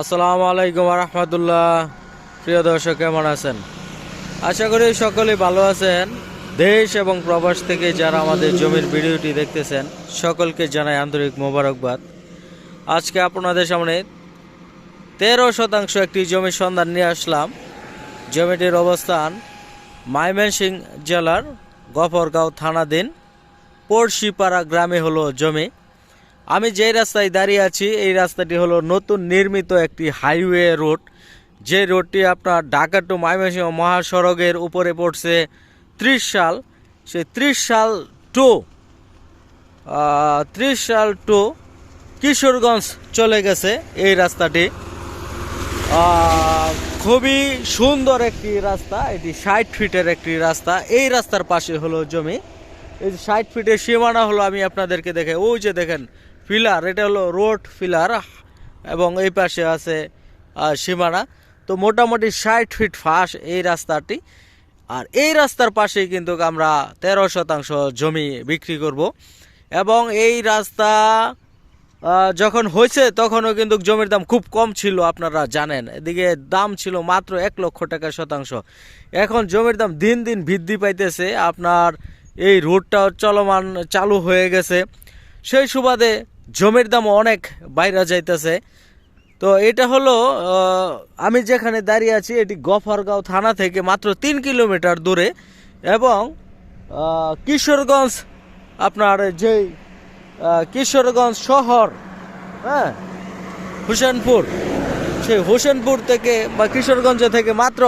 আসসালামু আলাইকুম রহমতুল্লাহ প্রিয় দর্শক, কেমন আছেন? আশা করি সকলেই ভালো আছেন। দেশ এবং প্রবাস থেকে যারা আমাদের জমির ভিডিওটি দেখতেছেন, সকলকে জানাই আন্তরিক মোবারকবাদ। আজকে আপনাদের সামনে তেরো শতাংশ একটি জমির সন্ধান নিয়ে আসলাম। জমিটির অবস্থান ময়মনসিং জেলার গফরগাঁও থানাধীন পড়শিপাড়া গ্রামে হলো জমি। আমি যেই রাস্তায় দাঁড়িয়ে আছি, এই রাস্তাটি হলো নতুন নির্মিত একটি হাইওয়ে রোড। যে রোডটি আপনার ঢাকা টু ময়মনসিংহ মহাসড়কের উপরে পড়ছে ত্রিশ সাল। সেই ত্রিশ সাল টু ত্রিশ সাল টু কিশোরগঞ্জ চলে গেছে এই রাস্তাটি। খুবই সুন্দর একটি রাস্তা, এটি ষাট ফিটের একটি রাস্তা। এই রাস্তার পাশে হলো জমি। এই যে ষাট ফিটের সীমানা হলো আমি আপনাদেরকে দেখে, ওই যে দেখেন ফিলার, এটা হলো রোড ফিলার এবং এই পাশে আছে সীমানা। তো মোটামুটি ষাট ফিট ফাঁস এই রাস্তাটি। আর এই রাস্তার পাশেই কিন্তু আমরা তেরো শতাংশ জমি বিক্রি করব। এবং এই রাস্তা যখন হয়েছে তখনও কিন্তু জমির দাম খুব কম ছিল, আপনারা জানেন। এদিকে দাম ছিল মাত্র এক লক্ষ টাকা শতাংশ। এখন জমির দাম দিন দিন বৃদ্ধি পাইতেছে। আপনার এই রোডটা চলমান, চালু হয়ে গেছে। সেই সুবাদে জমির দাম অনেক বাইরে যাইতেছে। তো এটা হলো আমি যেখানে দাঁড়িয়ে আছি, এটি গফরগাঁও থানা থেকে মাত্র তিন কিলোমিটার দূরে এবং কিশোরগঞ্জ, আপনার যেই কিশোরগঞ্জ শহর হ্যাঁ হুসেনপুর, সেই হোসেনপুর থেকে বা কিশোরগঞ্জ থেকে মাত্র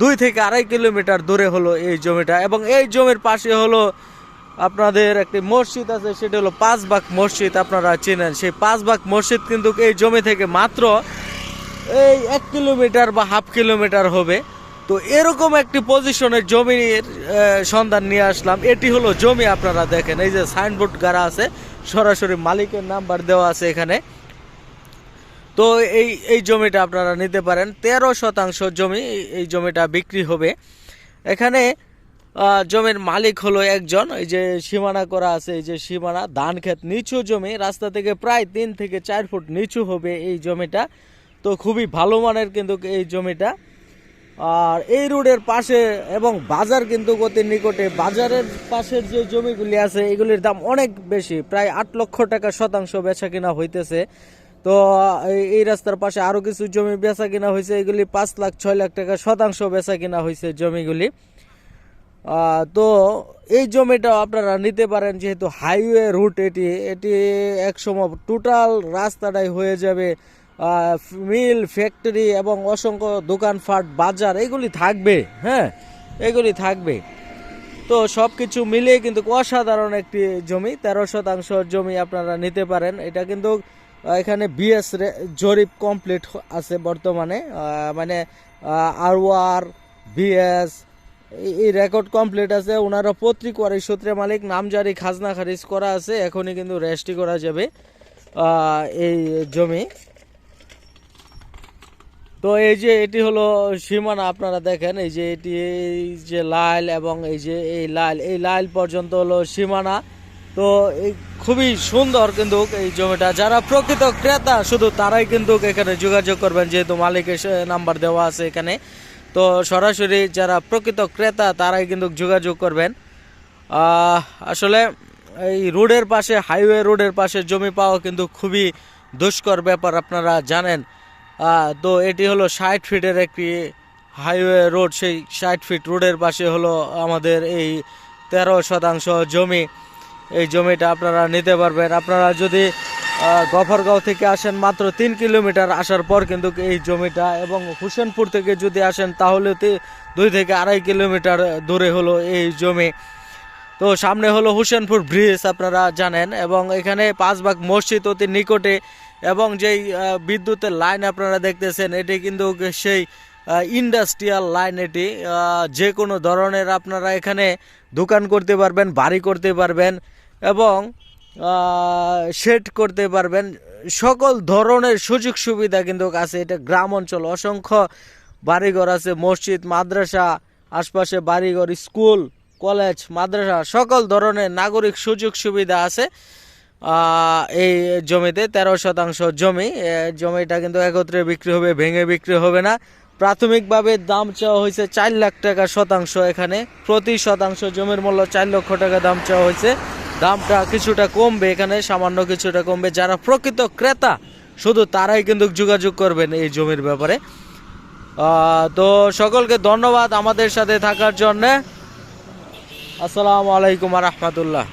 দুই থেকে আড়াই কিলোমিটার দূরে হলো এই জমিটা এবং এই জমির পাশে হলো আপনাদের একটি মসজিদ আছে, সেটা হলো পাঁচ পাঁচবাগ মসজিদ, আপনারা চেনেন। সেই পাঁচ পাঁচবাগ মসজিদ কিন্তু এই জমি থেকে মাত্র এই এক কিলোমিটার বা হাফ কিলোমিটার হবে। তো এরকম একটি পজিশনের জমির সন্ধান নিয়ে আসলাম। এটি হলো জমি, আপনারা দেখেন। এই যে সাইনবোর্ড গাড়া আছে, সরাসরি মালিকের নাম্বার দেওয়া আছে এখানে। তো এই এই জমিটা আপনারা নিতে পারেন। তেরো শতাংশ জমি এই- জমিটা বিক্রি হবে। এখানে জমির মালিক হলো একজন, এই যে সীমানা করা আছে, এই যে সীমানা, ধান ক্ষেত নিচু জমি, রাস্তা থেকে প্রায় তিন থেকে চার ফুট নিচু হবে এই জমিটা। তো খুবই ভালো মানের কিন্তু এই জমিটা। আর এই রোডের পাশে এবং বাজার কিন্তু অতি নিকটে, বাজারের পাশের যে জমিগুলি আছে, এগুলির দাম অনেক বেশি, প্রায় আট লক্ষ টাকা শতাংশ বেচা কিনা হইতেছে। তো, এই- রাস্তার পাশে আরও কিছু জমি বেচা কিনা হয়েছে এগুলি পাঁচ লাখ, ছয় লাখ টাকা শতাংশ বেচা কিনা হয়েছে জমিগুলি। তো এই জমিটা আপনারা নিতে পারেন, যেহেতু হাইওয়ে রুট এটি এটি একসময় টোটাল রাস্তাটাই হয়ে যাবে মিল ফ্যাক্টরি এবং অসংখ্য দোকানপাট, বাজার, এগুলি থাকবে হ্যাঁ এগুলি থাকবে। তো সব কিছু মিলিয়ে কিন্তু অসাধারণ একটি জমি, তেরো শতাংশ জমি আপনারা নিতে পারেন। এটা কিন্তু এখানে বিএস জরিপ কমপ্লিট আছে বর্তমানে মানে আর ওয়ার বিএস এই রেকর্ড কমপ্লিট আছে। ওনারা পত্রিকার এই সূত্রে মালিক নামজারি খাজনা খারিজ করা আছে। এখনই কিন্তু রেজিস্ট্রি করা যাবে এই জমি। তো এই যে এটি হলো সীমানা, আপনারা দেখেন, এই যে এটি, এই যে লাল এবং এই যে এই লাল এই লাল পর্যন্ত হলো সীমানা। তো এই খুবই সুন্দর কিন্তু এই জমিটা। যারা প্রকৃত ক্রেতা, শুধু তারাই কিন্তু এখানে যোগাযোগ করবেন, যেহেতু মালিকের নাম্বার দেওয়া আছে এখানে। তো সরাসরি যারা প্রকৃত ক্রেতা, তারাই কিন্তু যোগাযোগ করবেন। আসলে এই রোডের পাশে, হাইওয়ে রোডের পাশে জমি পাওয়া কিন্তু খুবই দুষ্কর ব্যাপার আপনারা জানেন। তো এটি হলো ষাট ফিটের একটি হাইওয়ে রোড, সেই ষাট ফিট রোডের পাশে হলো আমাদের এই তেরো শতাংশ জমি। এই জমিটা আপনারা নিতে পারবেন। আপনারা যদি গফরগাঁও থেকে আসেন মাত্র তিন কিলোমিটার আসার পর কিন্তু এই জমিটা এবং হুসেনপুর থেকে যদি আসেন তাহলে দুই থেকে আড়াই কিলোমিটার দূরে হলো এই জমি। তো সামনে হলো হুসেনপুর ব্রিজ, আপনারা জানেন, এবং এখানে পাঁচবাগ মসজিদ অতি নিকটে এবং যেই বিদ্যুতের লাইন আপনারা দেখতেছেন, এটি কিন্তু সেই ইন্ডাস্ট্রিয়াল লাইন এটি। যে কোনো ধরনের আপনারা এখানে দোকান করতে পারবেন, বাড়ি করতে পারবেন এবং শেড করতে পারবেন। সকল ধরনের সুযোগ সুবিধা কিন্তু আছে। এটা গ্রাম অঞ্চল, অসংখ্য বাড়িঘর আছে, মসজিদ, মাদ্রাসা, আশপাশে বাড়িঘর, স্কুল, কলেজ, মাদ্রাসা, সকল ধরনের নাগরিক সুযোগ সুবিধা আছে এই জমিতে, তেরো শতাংশ জমি। জমিটা কিন্তু একত্রে বিক্রি হবে, ভেঙে বিক্রি হবে না। প্রাথমিকভাবে দাম চাওয়া হয়েছে চার লাখ টাকা শতাংশ এখানে। প্রতি শতাংশ জমির মূল্য চার লক্ষ টাকা দাম চাওয়া হয়েছে। দামটা কিছুটা কমবে, এখানে সামান্য কিছুটা কমবে। যারা প্রকৃত ক্রেতা, শুধু তারাই কিন্তু যোগাযোগ করবেন এই জমির ব্যাপারে। তো সকলকে ধন্যবাদ আমাদের সাথে থাকার জন্যে। আসসালামু আলাইকুম রহমতুল্লাহ।